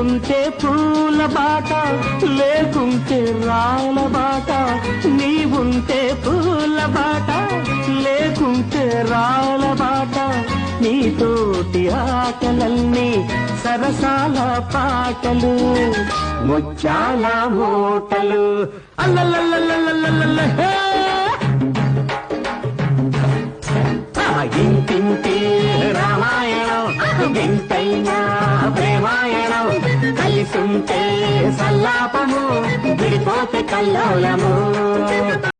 ఉంటే పూల బాట లేకుంటే రాళ్ళ బాట. నీ ఉంటే పూల బాట లేకుంటే రాళ్ళ బాట. నీ తోటి ఆటలన్నీ సరసాల పాటలు. ముచ్చాల మూటలు. అల్లల్లల్లల్లల్లల్లల్లే హే! రామాయణం వింతైన ప్రేమాయణం కలిసుంటే సల్లాపము విడిపోతే కల్లోలము